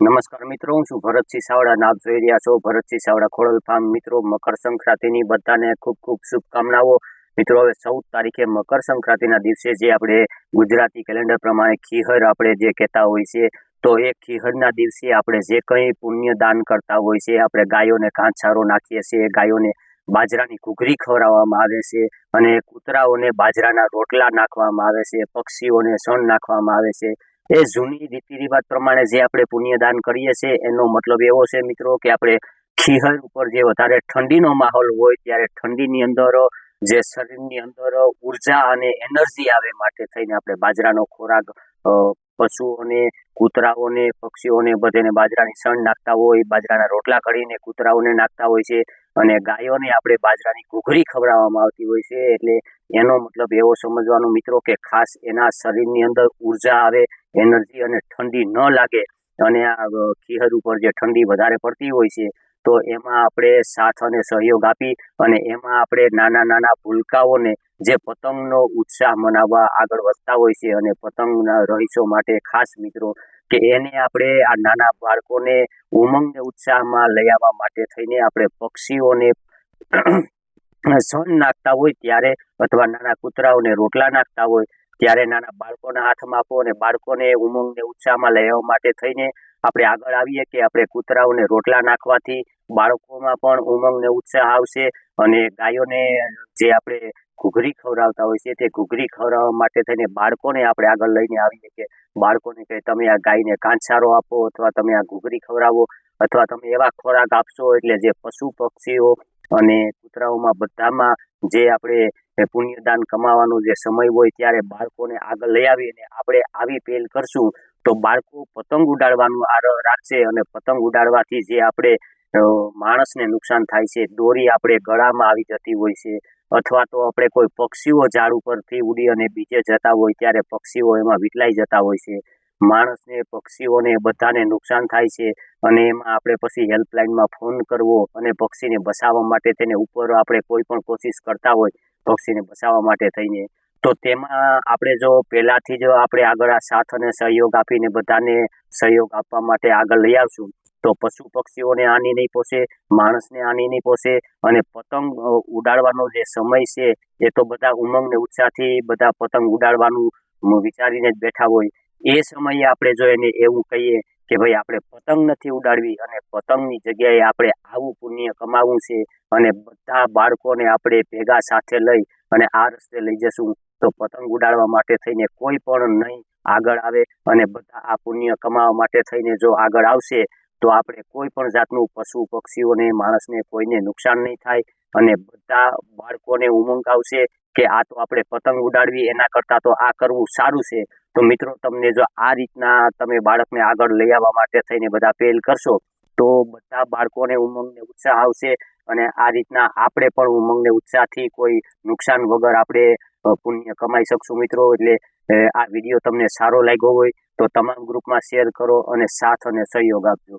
નમસ્કાર મિત્રો, હું છું ભરતસિંહ સાવડા નાપ જોઈ રહ્યા છો ભરતસિંહ સાવડા ખોડલ ફાર્મ મિત્રો, મકર સંક્રાંતિની બધાને ખૂબ ખૂબ શુભકામનાઓ. મિત્રો, હવે ચૌદ તારીખે મકર સંક્રાંતિના દિવસે જે આપણે ગુજરાતી કેલેન્ડર પ્રમાણે ખીહર આપણે જે કહેતા હોય છે, તો એ ખીહરના દિવસે આપણે જે કંઈ પુણ્ય દાન કરતા હોય છે, આપણે ગાયોને ઘાસચારો નાખીએ છીએ, ગાયોને બાજરાની ઘૂઘરી ખવડાવવામાં આવે છે અને કૂતરાઓને બાજરાના રોટલા નાખવામાં આવે છે, પક્ષીઓને સણ નાખવામાં આવે છે. એ જૂની રીતિ રિવાજ પ્રમાણે જે આપણે પુણ્યદાન કરીએ છીએ, એનો મતલબ એવો છે મિત્રો કે આપણે ખીહર ઉપર જે વધારે ઠંડીનો માહોલ હોય, ત્યારે ઠંડીની અંદર, જે શરીરની અંદર ઊર્જા અને એનર્જી આવે માટે થઈને આપણે બાજરાનો ખોરાક પશુઓને, કૂતરાઓને, પક્ષીઓને બધાને બાજરાની સણ નાખતા હોય, બાજરાના રોટલા કરીને કૂતરાઓને નાખતા હોય છે અને ગાયોને આપણે બાજરાની ઘૂઘરી ખવડાવવામાં આવતી હોય છે. એટલે એનો મતલબ એવો સમજવાનો મિત્રો કે ખાસ એના શરીરની અંદર ઊર્જા આવે એનર્જી અને ઠંડી ન લાગે અને આ ખીહર ઉપર જે ઠંડી વધારે પડતી હોય છે, તો એમાં આપણે સાથ અને સહયોગ આપી અને એમાં આપણે નાના નાના ભૂલકાઓને જે પતંગનો ઉત્સાહ મનાવવા આગળ વધતા હોય છે અને પતંગના રહીશો માટે ખાસ મિત્રો કે એને આપણે આ નાના બાળકોને ઉમંગને ઉત્સાહમાં લઈ આવવા માટે થઈને આપણે પક્ષીઓને સન નાખતા હોય ત્યારે અથવા નાના કૂતરાઓને રોટલા નાખતા હોય ત્યારે નાના બાળકોના હાથમાં આપો અને બાળકોને ઉમંગને ઉત્સાહમાં લેવા માટે થઈને આપણે આગળ આવીએ કે આપણે કૂતરાઓને રોટલા નાખવાથી બાળકોમાં પણ ઉમંગ ને ઉત્સાહ આવશે અને ગાયોને જે આપણે ઘૂઘરી ખવડાવતા હોય છે તે ઘૂઘરી ખવડાવવા માટે થઈને બાળકોને આપણે આગળ લઈને આવીએ કે બાળકોને કે તમે આ ગાયને કાંચારો આપો અથવા તમે આ ઘૂઘરી ખવડાવો અથવા તમે એવા ખોરાક આપશો એટલે જે પશુ પક્ષીઓ અને કૂતરાઓમાં બધામાં જે આપણે પુણ્યદાન કમાવાનો જે સમય હોય ત્યારે બાળકોને આગળ લઈ આવીને આપણે આવી પહેલ કરશું, તો બાળકો પતંગ ઉડાડવાનું આરહ રાખશે અને પતંગ ઉડાડવાથી જે આપણે માણસને નુકસાન થાય છે, દોરી આપણે ગળામાં આવી જતી હોય છે, અથવા તો આપણે કોઈ પક્ષીઓ ઝાડ ઉપરથી ઉડી અને બીજે જતા હોય ત્યારે પક્ષીઓ એમાં વિટલાઈ જતા હોય છે. માણસને, પક્ષીઓને બધાને નુકસાન થાય છે અને એમાં આપણે પછી હેલ્પલાઇનમાં ફોન કરવો અને પક્ષીને બસાવવા માટે તેને ઉપર આપણે કોઈ પણ કોશિશ કરતા હોય, પક્ષીને બસાવવા માટે થઈને. તો તેમાં આપણે જો પહેલાંથી જ આપણે આગળ આ સાથ અને સહયોગ આપીને બધાને સહયોગ આપવા માટે આગળ લઈ આવશું, તો પશુ પક્ષીઓને આની નહીં પોષે માણસને આની નહીં પોષે અને પતંગ ઉડાડવાનો જે સમય છે એ તો બધા ઉમંગ ને ઉત્સાહથી બધા પતંગ ઉડાડવાનું વિચારીને જ બેઠા હોય. એ સમયે આપણે જો એને એવું કહીએ કે ભાઈ આપણે પતંગ નથી ઉડાડવી અને પતંગની જગ્યાએ આપણે આવું પુણ્ય કમાવવું છે અને બધા બાળકોને આપણે ભેગા સાથે લઈ અને આ રસ્તે લઈ જશું, તો પતંગ ઉડાડવા માટે થઈને કોઈ પણ નહીં આગળ આવે અને બધા આ પુણ્ય કમાવા માટે થઈને જો આગળ આવશે, તો આપણે કોઈ પણ જાતનું પશુ, પક્ષીઓને, માણસને કોઈને નુકસાન નહીં થાય અને બધા બાળકોને ઉમંગ આવશે કે આ તો આપણે પતંગ ઉડાડવી, એના કરતાં તો આ કરવું સારું છે. તો મિત્રો, તમને જો આ રીતના તમે બાળકને આગળ લઈ આવવા માટે થઈને બધા પહેલ કરશો, તો બધા બાળકોને ઉમંગને ઉત્સાહ આવશે અને આ રીતના આપણે પણ ઉમંગને ઉત્સાહથી કોઈ નુકસાન વગર આપણે પુણ્ય કમાઈ શકશું મિત્રો. એટલે આ વીડિયો તમને સારો લાગ્યો હોય તો તમામ ગ્રુપમાં શેર કરો અને સાથ અને સહયોગ આપજો.